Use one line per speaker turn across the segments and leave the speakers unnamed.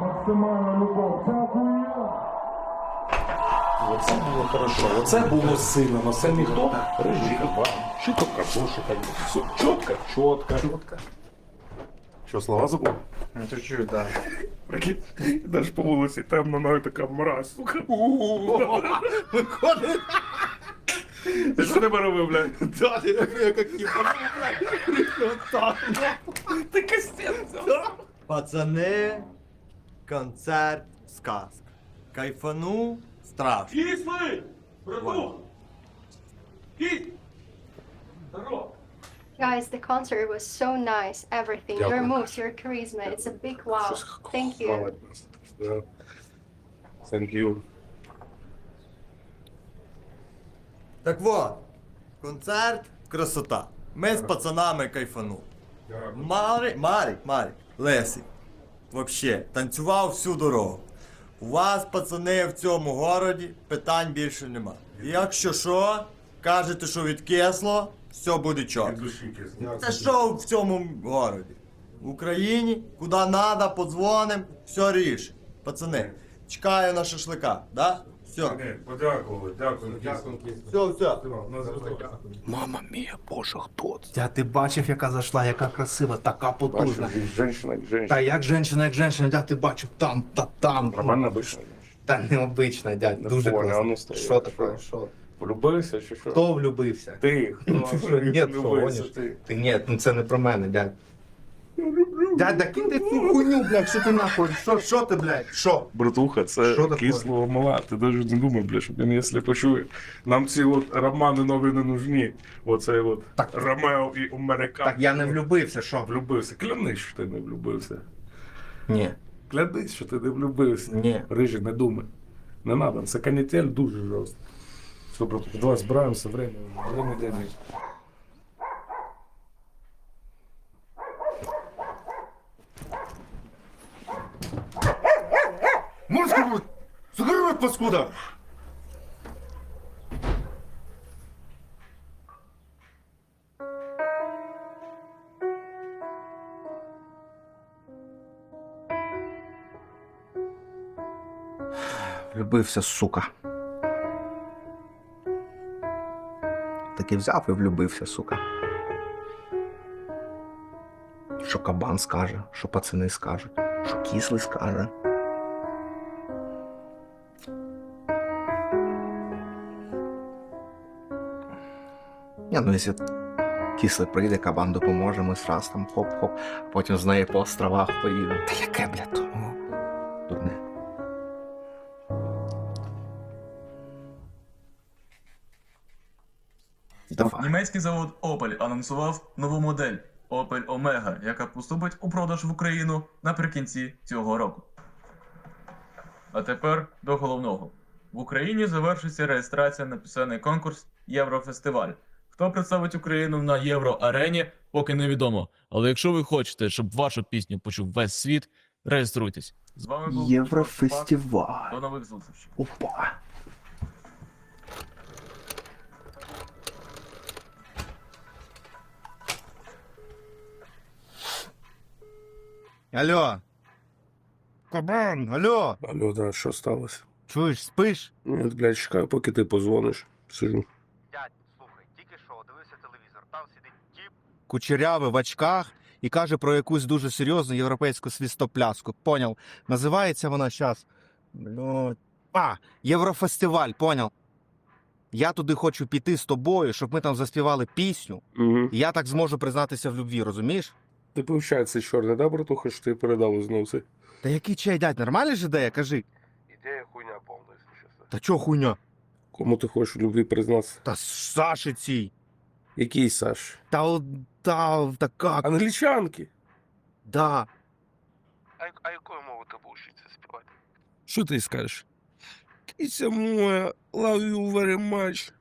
Максимальна любов. Дякую.
Оце було хорошо, оце було сильно, но це ніхто. Рижий кабан, шито картошика, все чітко, чітко. Чітко.
Що, слова забув?
Ну, чуть-чуть, да.
Прикинь, йдеш по вулиці, темно, навіть така мразь, сука.
Виходить,
Ти що тебе робив, блядь?
далі, як кіпа, Ти костян взяв.
Пацани, концерт, сказка. Кайфану, страшно.
Кислий! Брату! Кісь! Здорово!
Guys, the concert was so nice. Everything, your
Дякую.
moves, your charisma. It's a big wow. Thank you.
Да. Thank you.
Так вот, концерт, красота. Ми з пацанами кайфану. Марик, Марик, Марик, Лесик. Вообще, танцював всю дорогу. У вас, пацани, в цьому городі питань більше нема. Якщо що, кажете, що відкисло, все буде чорно. Це шоу в цьому городі. В Україні, куди надо, подзвоним, все рішить. Пацани, чекаю на шашлика, да? Все.
Подякували, дякую. Дякую.
Все, все.
Мама мія, боже, хто це?
Я ти бачив, яка зайшла, яка красива, така потужна.
Женщина,
Та
женщина.
як жінка, як жінка, я ти бачив там та там.
Нормально обычно.
Та необична, дядь,
Не
дуже
понял, а ну, стоїть.
Що таке? Що?
Влюбився чи що?
Хто влюбився?
Ти, хто?
Ти що, ні, що,
Влюбився ти.
Ти ні, ну це не про мене, дядь. Дядь, да кинь ти цю хуйню, блядь, що ти нахуй? Що, що ти, блядь? Що?
Братуха, це
Що таке?
кислого мала. Ти навіть не думай, бля, що він, якщо почує. Нам ці от романи нові не нужні. Оцей от
Так.
Ромео і Американ.
Так я не влюбився, що?
Влюбився. Клянись, що ти не влюбився.
Ні,
Клянись, що ти не влюбився.
ні.
Рижий, не думай. Не надо. Це канітель дуже жорстко. Все, братуха, давай збираємося, время. Время йде.
Паскуда!
Влюбився, сука. Таки взяв і влюбився, сука. Що кабан скаже, що пацани скажуть, що кислий скаже. Ні, ну якщо кислий прийде, кабан допоможе, ми сраз там хоп-хоп, а потім з неї по островах поїдемо. Та яке, блядь, тому? Дурне. Давай.
Німецький завод Opel анонсував нову модель Opel Omega, яка поступить у продаж в Україну наприкінці цього року. А тепер до головного. В Україні завершиться реєстрація на пісенний конкурс Єврофестиваль. Хто представить Україну на Євроарені, поки невідомо. Але якщо ви хочете, щоб вашу пісню почув весь світ, реєструйтесь. З вами був
Єврофестиваль.
До нових зустрічей.
Опа. Алло. Кабан, алло.
Алло, да, що сталося?
Чуєш, спиш?
Ні, блядь, чекаю, поки ти позвониш. Сижу.
Дядь, слухай, тільки що дивився телевізор, там сидить тіп,
Кучерявий в очках і каже про якусь дуже серйозну європейську свістопляску. Поняв. Називається вона зараз. А, Єврофестиваль, поняв. Я туди хочу піти з тобою, щоб ми там заспівали пісню.
Угу.
І я так зможу признатися в любві, розумієш?
Ти повчається чорне, да, братуха, що ти передав знову це?
Та який чай, дядь, нормальна ж ідея, кажи.
Ідея хуйня повна, якщо чесно.
Та чого хуйня?
Кому ти хочеш у любві признатися?
Та Саші цій.
Який Саш?
Та, о- та така.
Англічанки.
Да.
а, а якою мовою ти будеш це співати?
Що ти скажеш? Кися моя, love you very much.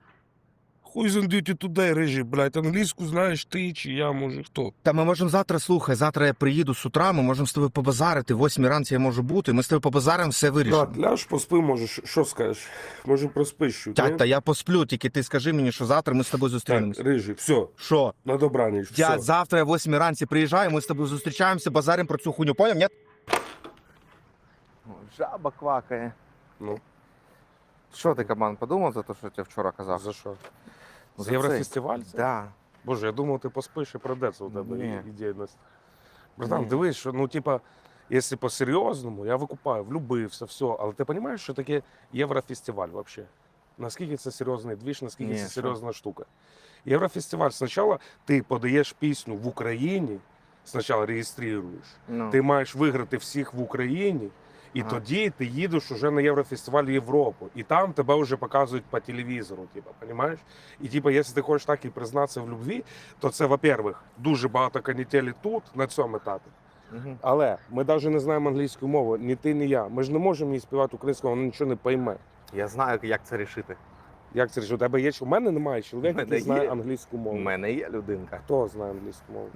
Хуй зандюті туди, рижі, блядь, англійську знаєш ти чи я, може хто.
Та ми можемо завтра, слухай, завтра я приїду з утра, ми можемо з тобою побазарити, в восьмій ранці я можу бути, ми з тобою побазаримо, все вирішимо.
Так, ляж, поспи, може, що- скажеш? Може, проспиш ні?
та я посплю, тільки ти скажи мені, що завтра ми з тобою
Так, рижі, все,
Що?
на добраніч, все.
Завтра я восьмій ранці приїжджаю, ми з тобою зустрічаємося, базаримо про цю хуйню, поняв, ні? Жаба квакає.
Ну,
Що ти, кабан, подумав за те, що я тебе вчора казав?
за що?
За
З
це.
Єврофестиваль? це?
Да.
Боже, я думав, ти поспиш і пройдеться у тебе
Ні.
і- ідейність. Братан, дивись, що, ну, типа, якщо по-серйозному, я викупаю, влюбився, все. Але ти розумієш, що таке Єврофестиваль взагалі? Наскільки це серйозний двіж, наскільки
Ні,
це
що?
серйозна штука. Єврофестиваль спочатку ти подаєш пісню в Україні, спочатку реєструєш,
Ну.
ти маєш виграти всіх в Україні, і
Ага.
тоді ти їдеш уже на Єврофестиваль в Європу. І там тебе вже показують по телевізору, типа, розумієш? І типа, якщо ти хочеш так і признатися в любві, то це, во-первых, дуже багато канітелі тут, на цьому етапі.
Мгм.
Але ми навіть не знаємо англійську мову, ні ти, ні я. Ми ж не можемо їй співати українською, вона нічого не пойме.
Я знаю, як це рішити.
Як це ж у тебе є? У мене немає чоловіка, який знає англійську мову.
У мене є людинка.
Хто знає англійську мову?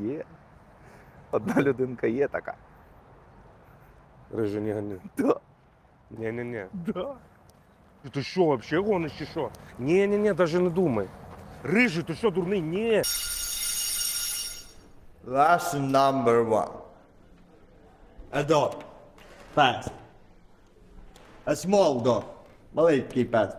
Є. Одна людинка є така.
Рижи, ні, ні.
Да.
Ні, ні, ні.
Да.
Ти що, вообще гониш чи що? Ні, ні, ні, навіть не думай. Рижий, ти що, дурний? Ні.
Lesson number one. A dog. Pet. A small dog. Маленький пес.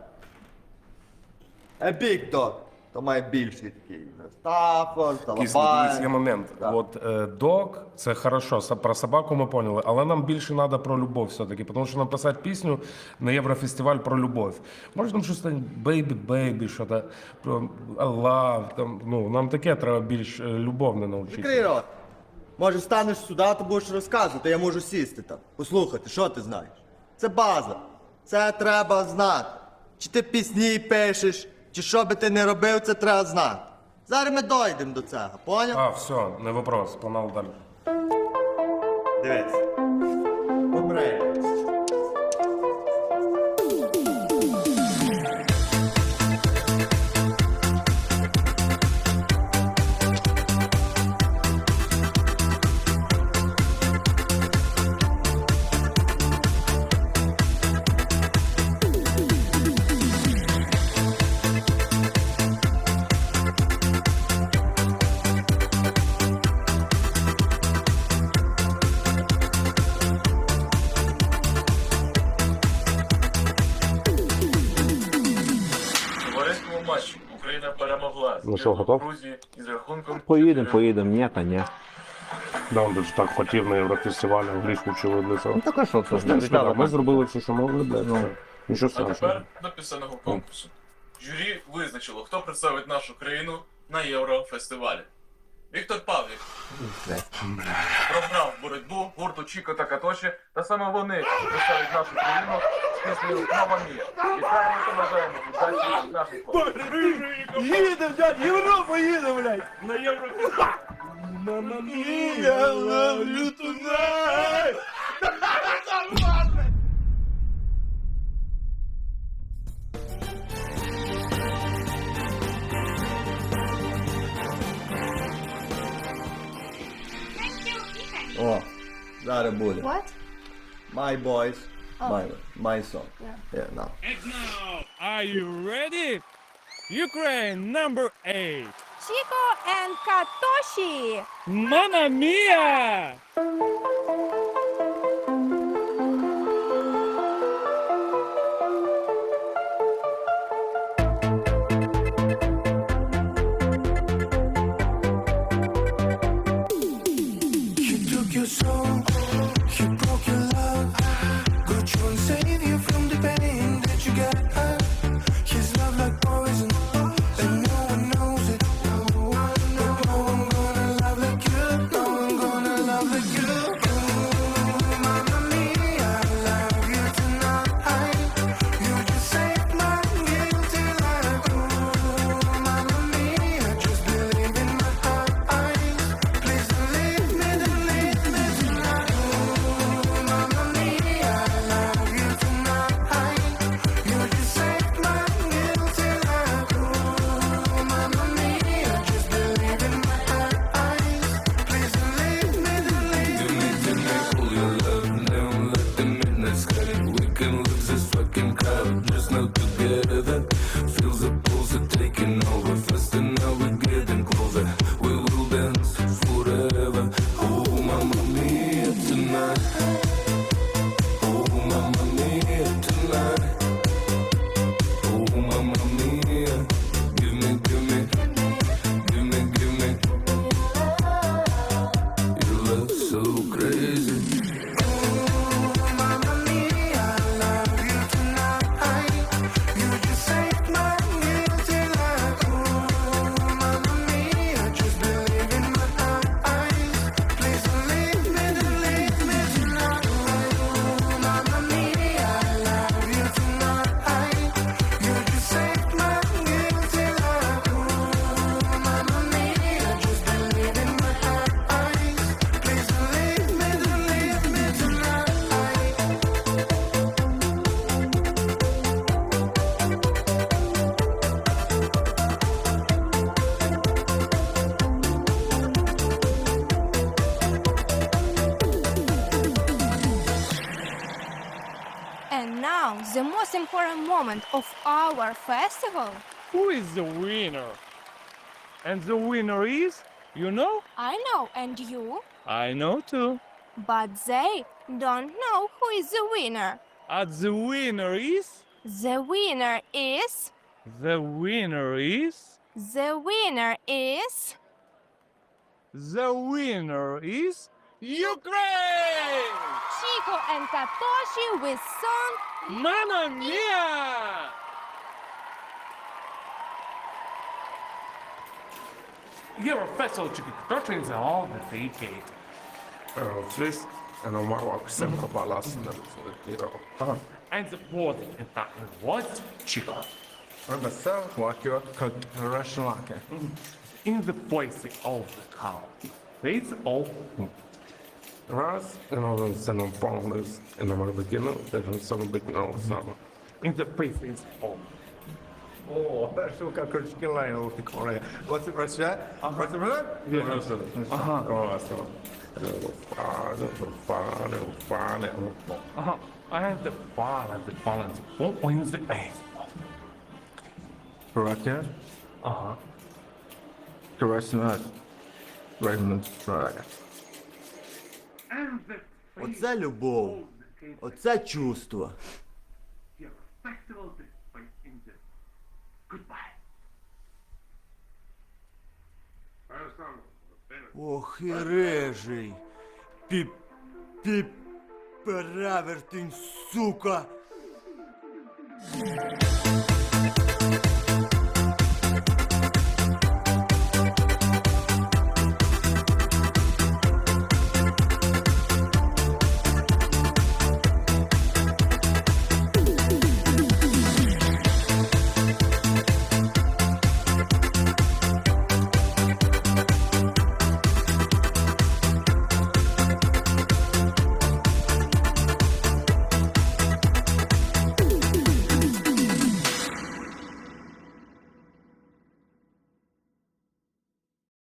A big dog. То має більший такий. Стафор,
Дивись, є момент.
Так.
От е, дог, це хорошо, са- про собаку ми поняли, але нам більше треба про любов все-таки, тому що написати пісню на Єврофестиваль про любов. Може там щось там бейбі, бейбі, що то про love, там, ну, нам таке треба більш е, любовне навчитися.
Закрий рот. Може станеш сюди, то будеш розказувати, я можу сісти там. Послухати, що ти знаєш. Це база. Це треба знати. Чи ти пісні пишеш, чи що би ти не робив, це треба знати. Зараз ми дойдемо до цього, поняв?
А, все, не вопрос, погнали далі.
Дивись. Добре.
Ну що, готов?
Поїдемо, поїдемо, ні, та ні.
Да, он даже так хотів на Єврофестивалі англійську цього.
Ну так а що це ж
Ми,
не
ми зробили все, що могли, блядь.
Ну.
Нічого
А
страшного.
тепер до пісенного конкурсу. Журі визначило, хто представить нашу країну на Єврофестивалі. Віктор Павлік програв боротьбу гурту Чіко та Катоші, та саме вони представить нашу країну з піснею Мама Мія. Вітаємо та бажаємо удачі нашим хлопцям.
Їдем, дядь, Європа їде, блядь! На Європу. Мама мія, love you tonight!
О, зараз буде.
What?
My boys,
Oh.
my, my song.
Yeah.
Yeah, now.
And now, are you ready? Ukraine number eight.
Chico and Katoshi.
Mamma Mia!
The
most important moment of our festival.
Who is the winner? And the winner is, you know?
I know, and you?
I know too.
But they don't know who is the winner.
And the winner is,
The winner is.
the winner is,
The winner is.
the winner is Ukraine!
Chico and Katoshi with song
Mamma mia!
Your vessel to conducting all the vacate. Um, first, and on my walk, seven of my last number for the data. And the boarding in that was chica.
Remember, sir, what Russian conduction
In the voice of the cow, face of oh, hmm Раз, and all of the on bonus, and I'm gonna begin it, there's some big no summer. In the place is all.
О, шука крючки лайну фікоре. Оце працює? Працює?
Ага. Класно. Фане, фане, фане. Ага. And the fire, the balance, all wins the ace.
Працює?
Ага.
Працює. Працює.
And the
Оце любов. Оце чувство.
festival Display in the goodbye.
Ох і рижий. Піп. Піп. Перевертень, сука.